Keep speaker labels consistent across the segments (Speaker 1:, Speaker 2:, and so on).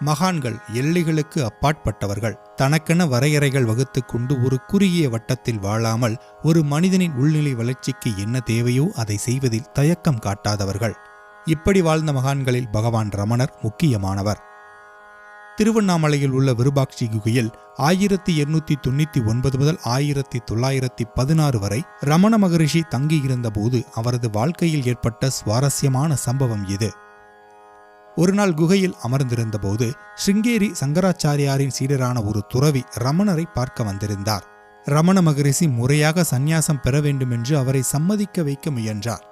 Speaker 1: மகான்கள் எல்லைகளுக்கு அப்பாற்பட்டவர்கள். தனக்கென வரையறைகள் வகுத்து கொண்டு ஒரு குறுகிய வட்டத்தில் வாழாமல் ஒரு மனிதனின் உள்நிலை வளர்ச்சிக்கு என்ன தேவையோ அதை செய்வதில் தயக்கம் காட்டாதவர்கள். இப்படி வாழ்ந்த மகான்களில் பகவான் ரமணர் முக்கியமானவர். திருவண்ணாமலையில் உள்ள விருபாட்சி குகையில் ஆயிரத்தி எண்ணூத்தி தொண்ணூத்தி ஒன்பது முதல் ஆயிரத்தி தொள்ளாயிரத்தி பதினாறு வரை ரமண மகரிஷி தங்கியிருந்த போது அவரது வாழ்க்கையில் ஏற்பட்ட சுவாரஸ்யமான சம்பவம் இது. ஒரு நாள் குகையில் அமர்ந்திருந்தபோது சிங்கேரி சங்கராச்சாரியாரின் சீடரான ஒரு துறவி ரமணரை பார்க்க வந்திருந்தார். ரமண மகரிஷி முறையாக சந்நியாசம் பெற வேண்டுமென்று அவரை சம்மதிக்க வைக்க முயன்றார்.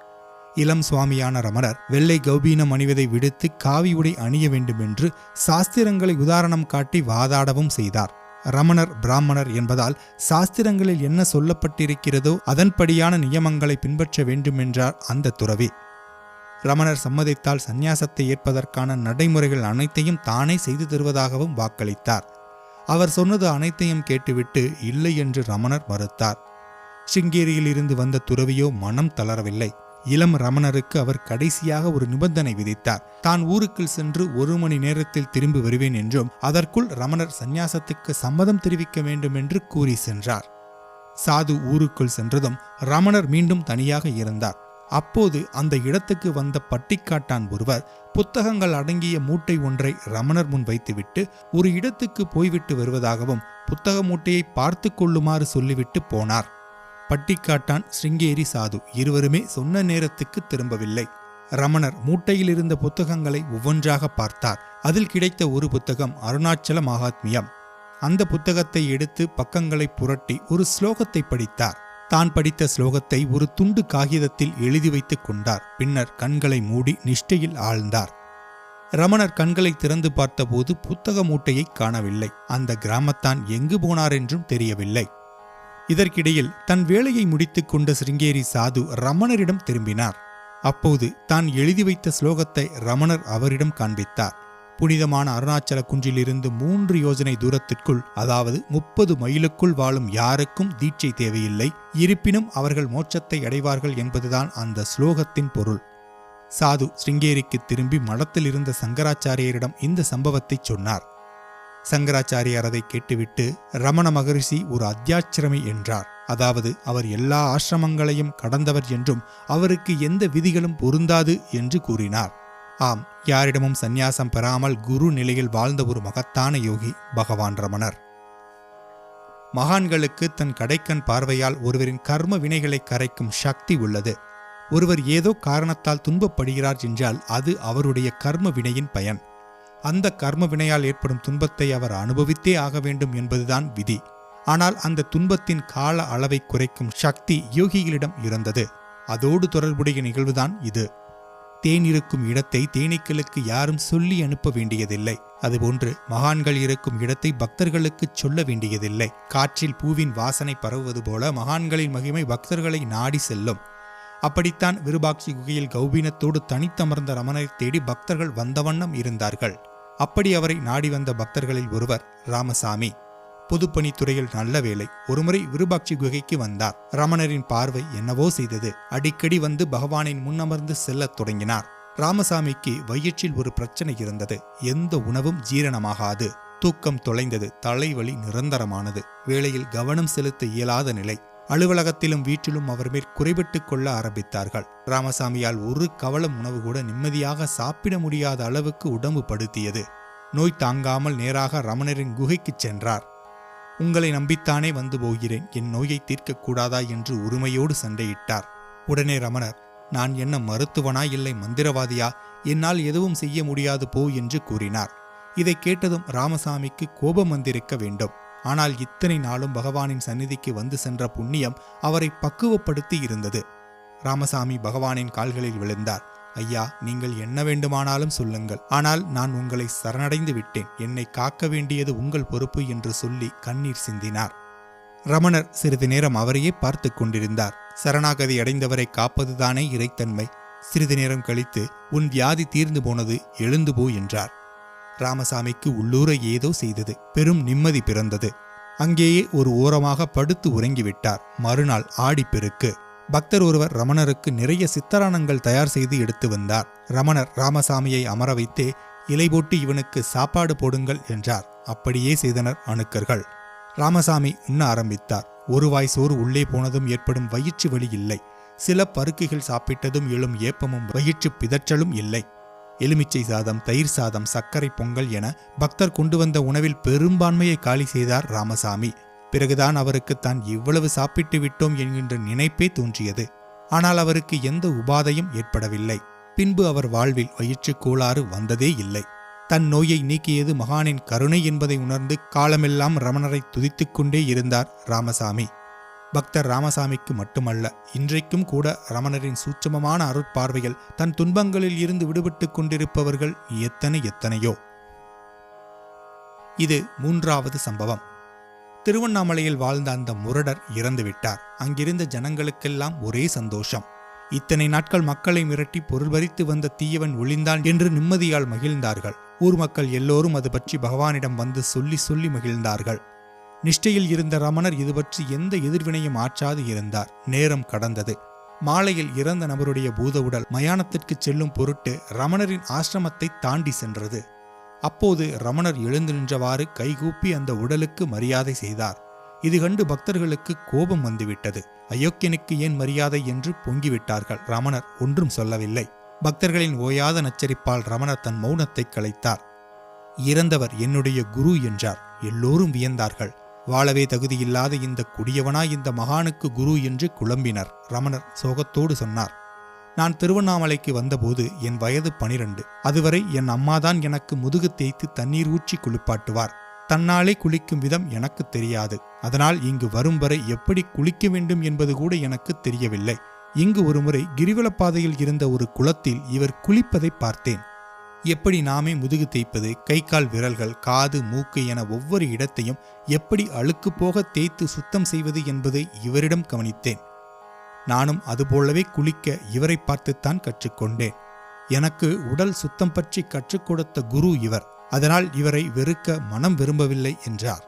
Speaker 1: இளம் சுவாமியான ரமணர் வெள்ளை கௌபீனம் அணிவதை விடுத்து காவி உடை அணிய வேண்டுமென்று சாஸ்திரங்களை உதாரணம் காட்டி வாதாடவும் செய்தார். ரமணர் பிராமணர் என்பதால் சாஸ்திரங்களில் என்ன சொல்லப்பட்டிருக்கிறதோ அதன்படியான நியமங்களை பின்பற்ற வேண்டுமென்றார் அந்த துறவி. ரமணர் சம்மதித்தால் சந்நியாசத்தை ஏற்பதற்கான நடைமுறைகள் அனைத்தையும் தானே செய்து தருவதாகவும் வாக்களித்தார். அவர் சொன்னது அனைத்தையும் கேட்டுவிட்டு இல்லை என்று ரமணர் மறுத்தார். சிங்கேரியில் இருந்து வந்த துறவியோ மனம் தளரவில்லை. இளம் ரமணருக்கு அவர் கடைசியாக ஒரு நிபந்தனை விதித்தார். தான் ஊருக்குள் சென்று ஒரு மணி நேரத்தில் திரும்பி வருவேன் என்றும் அதற்குள் ரமணர் சந்நியாசத்துக்கு சம்மதம் தெரிவிக்க வேண்டும் என்று கூறி சென்றார். சாது ஊருக்குள் சென்றதும் ரமணர் மீண்டும் தனியாக இருந்தார். அப்போது அந்த இடத்துக்கு வந்த பட்டிக்காட்டான் ஒருவர் புத்தகங்கள் அடங்கிய மூட்டை ஒன்றை ரமணர் முன் வைத்துவிட்டு ஒரு இடத்துக்கு போய்விட்டு வருவதாகவும் புத்தக மூட்டையை பார்த்து கொள்ளுமாறு சொல்லிவிட்டு போனார். பட்டிக்காட்டான் ஸ்ருங்கேரி சாது இருவருமே சொன்ன நேரத்துக்கு திரும்பவில்லை. ரமணர் மூட்டையில் இருந்த புத்தகங்களை ஒவ்வொன்றாக பார்த்தார். அதில் கிடைத்த ஒரு புத்தகம் அருணாச்சல மகாத்மியம் அந்த புத்தகத்தை எடுத்து பக்கங்களை புரட்டி ஒரு ஸ்லோகத்தை படித்தார். தான் படித்த ஸ்லோகத்தை ஒரு துண்டு காகிதத்தில் எழுதி வைத்துக் கொண்டார். பின்னர் கண்களை மூடி நிஷ்டையில் ஆழ்ந்தார். ரமணர் கண்களை திறந்து பார்த்தபோது புத்தக மூட்டையை காணவில்லை. அந்த கிராமத்தான் எங்கு போனார் என்றும் தெரியவில்லை. இதற்கிடையில் தன் வேலையை முடித்துக் கொண்ட சிருங்கேரி சாது ரமணரிடம் திரும்பினார். அப்போது தான் எழுதி வைத்த ஸ்லோகத்தை ரமணர் அவரிடம் காண்பித்தார். புனிதமான அருணாச்சல குன்றிலிருந்து மூன்று யோஜனை தூரத்திற்குள் அதாவது முப்பது மைலுக்குள் வாழும் யாருக்கும் தீட்சை தேவையில்லை. இருப்பினும் அவர்கள் மோட்சத்தை அடைவார்கள் என்பதுதான் அந்த ஸ்லோகத்தின் பொருள். சாது ஸ்ருங்கேரிக்கு திரும்பி மடத்தில் இருந்த சங்கராச்சாரியரிடம் இந்த சம்பவத்தை சொன்னார். சங்கராச்சாரியார் அதை கேட்டுவிட்டு ரமண மகரிஷி ஒரு அத்தியாச்சிரமி என்றார். அதாவது அவர் எல்லா ஆசிரமங்களையும் கடந்தவர் என்றும் அவருக்கு எந்த விதிகளும் பொருந்தாது என்று கூறினார். ஆம் யாரிடமும் சந்நியாசம் பெறாமல் குரு நிலையில் வாழ்ந்த ஒரு மகத்தான யோகி பகவான் ரமணர். மகான்களுக்கு தன் கடைக்கண் பார்வையால் ஒருவரின் கர்ம வினைகளை கரைக்கும் சக்தி உள்ளது. ஒருவர் ஏதோ காரணத்தால் துன்பப்படுகிறார் என்றால் அது அவருடைய கர்ம வினையின் பயன். அந்த கர்ம வினையால் ஏற்படும் துன்பத்தை அவர் அனுபவித்தே ஆக வேண்டும் என்பதுதான் விதி. ஆனால் அந்த துன்பத்தின் கால அளவை குறைக்கும் சக்தி யோகிகளிடம் இருந்தது. அதோடு தொடர்புடைய நிகழ்வுதான் இது. தேன் இருக்கும் இடத்தை தேனீக்களுக்கு யாரும் சொல்லி அனுப்ப வேண்டியதில்லை. அதுபோன்று மகான்கள் இருக்கும் இடத்தை பக்தர்களுக்கு சொல்ல வேண்டியதில்லை. காற்றில் பூவின் வாசனை பரவுவது போல மகான்களின் மகிமை பக்தர்களை நாடி செல்லும். அப்படித்தான் விருபாட்சி குகையில் கௌபீனத்தோடு தனித்தமர்ந்த ரமணரை தேடி பக்தர்கள் வந்த வண்ணம் இருந்தார்கள். அப்படி அவரை நாடி வந்த பக்தர்களில் ஒருவர் ராமசாமி. பொதுப்பணித்துறையில் நல்ல வேலை ஒருமுறை விருபாட்சி குகைக்கு வந்தார். ரமணரின் பார்வை என்னவோ செய்தது. அடிக்கடி வந்து பகவானின் முன்னமர்ந்து செல்லத் தொடங்கினார். ராமசாமிக்கு வயிற்றில் ஒரு பிரச்சனை இருந்தது. எந்த உணவும் ஜீரணமாகாது. தூக்கம் தொலைந்தது. தலைவலி நிரந்தரமானது. வேளையில் கவனம் செலுத்த இயலாத நிலை. அலுவலகத்திலும் வீட்டிலும் அவர் மேல் குறைபட்டுக் கொள்ள ஆரம்பித்தார்கள். ராமசாமியால் ஒரு கவலம் உணவு கூட நிம்மதியாக சாப்பிட முடியாத அளவுக்கு உடம்பு படுத்தியது. நோய் தாங்காமல் நேராக ரமணரின் குகைக்குச் சென்றார். உங்களை நம்பித்தானே வந்து போகிறேன். என் நோயை தீர்க்கக்கூடாதா என்று உரிமையோடு சண்டையிட்டார். உடனே ரமணர் நான் என்ன மருத்துவனா இல்லை மந்திரவாதியா? என்னால் எதுவும் செய்ய முடியாது போ என்று கூறினார். இதை கேட்டதும் ராமசாமிக்கு கோபம் வந்திருக்க வேண்டும். ஆனால் இத்தனை நாளும் பகவானின் சந்நிதிக்கு வந்து சென்ற புண்ணியம் அவரை பக்குவப்படுத்தி இருந்தது. ராமசாமி பகவானின் கால்களில் விழுந்தார். ஐயா நீங்கள் என்ன வேண்டுமானாலும் சொல்லுங்கள். ஆனால் நான் உங்களை சரணடைந்து விட்டேன். என்னை காக்க வேண்டியது உங்கள் பொறுப்பு என்று சொல்லி கண்ணீர் சிந்தினார். ரமணர் சிறிது நேரம் அவரையே பார்த்து கொண்டிருந்தார். சரணாகதி அடைந்தவரை காப்பதுதானே இறைத்தன்மை. சிறிது நேரம் கழித்து உன் வியாதி தீர்ந்து போனது எழுந்து போ என்றார். ராமசாமிக்கு உள்ளூர ஏதோ செய்தது. பெரும் நிம்மதி பிறந்தது. அங்கேயே ஒரு ஓரமாக படுத்து உறங்கிவிட்டார். மறுநாள் ஆடிப்பெருக்கு. பக்தர் ஒருவர் ரமணருக்கு நிறைய சித்தரானங்கள் தயார் செய்து எடுத்து வந்தார். ரமணர் ராமசாமியை அமர வைத்தே இலை போட்டு இவனுக்கு சாப்பாடு போடுங்கள் என்றார். அப்படியே செய்தனர் அணுக்கர்கள். ராமசாமி உண்ண ஆரம்பித்தார். ஒரு வாய் சோறு உள்ளே போனதும் ஏற்படும் வயிற்று வலி இல்லை. சில பருக்குகள் சாப்பிட்டதும் எழும் ஏப்பமும் வயிற்று பிதற்றலும் இல்லை. எலுமிச்சை சாதம் தயிர் சாதம் சர்க்கரை பொங்கல் என பக்தர் கொண்டு வந்த உணவில் பெரும்பான்மையை காலி செய்தார் ராமசாமி. பிறகுதான் அவருக்கு தான் இவ்வளவு சாப்பிட்டு விட்டோம் என்கின்ற நினைப்பே தோன்றியது. ஆனால் அவருக்கு எந்த உபாதையும் ஏற்படவில்லை. பின்பு அவர் வாழ்வில் வயிற்றுக் கோளாறு வந்ததே இல்லை. தன் நோயை நீக்கியது மகானின் கருணை என்பதை உணர்ந்து காலமெல்லாம் ரமணரை துதித்துக் கொண்டே இருந்தார் ராமசாமி. பக்தர் ராமசாமிக்கு மட்டுமல்ல இன்றைக்கும் கூட ரமணரின் சூட்சமமான அருட்பார்வைகள் தன் துன்பங்களில் இருந்து விடுபட்டுக் கொண்டிருப்பவர்கள் எத்தனை எத்தனையோ. இது மூன்றாவது சம்பவம். திருவண்ணாமலையில் வாழ்ந்த அந்த முரடர் இறந்துவிட்டார். அங்கிருந்த ஜனங்களுக்கெல்லாம் ஒரே சந்தோஷம். இத்தனை நாட்கள் மக்களை மிரட்டி பொருள் பறித்து வந்த தீயவன் ஒளிந்தான் என்று நிம்மதியால் மகிழ்ந்தார்கள். ஊர் மக்கள் எல்லோரும் அது பற்றி பகவானிடம் வந்து சொல்லி சொல்லி மகிழ்ந்தார்கள். நிஷ்டையில் இருந்த ரமணர் இது பற்றி எந்த எதிர்வினையும் ஆற்றாது இருந்தார். நேரம் கடந்தது. மாலையில் இறந்த நபருடைய பூத உடல் மயானத்திற்கு செல்லும் பொருட்டு ரமணரின் ஆசிரமத்தை தாண்டி சென்றது. அப்போது ரமணர் எழுந்து நின்றவாறு கைகூப்பி அந்த உடலுக்கு மரியாதை செய்தார். இது கண்டு பக்தர்களுக்கு கோபம் வந்துவிட்டது. அயோக்கியனுக்கு ஏன் மரியாதை என்று பொங்கிவிட்டார்கள். ரமணர் ஒன்றும் சொல்லவில்லை. பக்தர்களின் ஓயாத நச்சரிப்பால் ரமணர் தன் மௌனத்தை கலைத்தார். இறந்தவர் என்னுடைய குரு என்றார். எல்லோரும் வியந்தார்கள். வாழவே தகுதியில்லாத இந்த குடியவனா இந்த மகானுக்கு குரு என்று குழம்பினர். ரமணர் சோகத்தோடு சொன்னார். நான் திருவண்ணாமலைக்கு வந்தபோது என் வயது பனிரெண்டு. அதுவரை என் அம்மாதான் எனக்கு முதுகு தேய்த்து தண்ணீர் ஊற்றி குளிப்பாட்டுவார். தன்னாலே குளிக்கும் விதம் எனக்கு தெரியாது. அதனால் இங்கு வரும் வரை எப்படி குளிக்க வேண்டும் என்பது கூட எனக்கு தெரியவில்லை. இங்கு ஒருமுறை கிரிவலப்பாதையில் இருந்த ஒரு குளத்தில் இவர் குளிப்பதை பார்த்தேன். எப்படி நாமே முதுகு தேய்ப்பது கை கால் விரல்கள் காது மூக்கு என ஒவ்வொரு இடத்தையும் எப்படி அழுக்கு போக தேய்த்து சுத்தம் செய்வது என்பதை இவரிடம் கவனித்தேன். நானும் அதுபோலவே குளிக்க இவரை பார்த்துத்தான் கற்றுக்கொண்டேன். எனக்கு உடல் சுத்தம் பற்றி கற்றுக் கொடுத்த குரு இவர். அதனால் இவரை வெறுக்க மனம் விரும்பவில்லை என்றார்.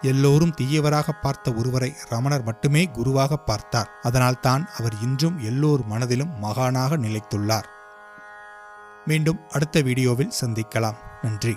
Speaker 1: எல்லோரும் தீயவராக பார்த்த ஒருவரை ரமணர் மட்டுமே குருவாக பார்த்தார். அதனால் தான் அவர் இன்றும் எல்லோர் மனதிலும் மகானாக நிலைத்துள்ளார். மீண்டும் அடுத்த வீடியோவில் சந்திக்கலாம். நன்றி.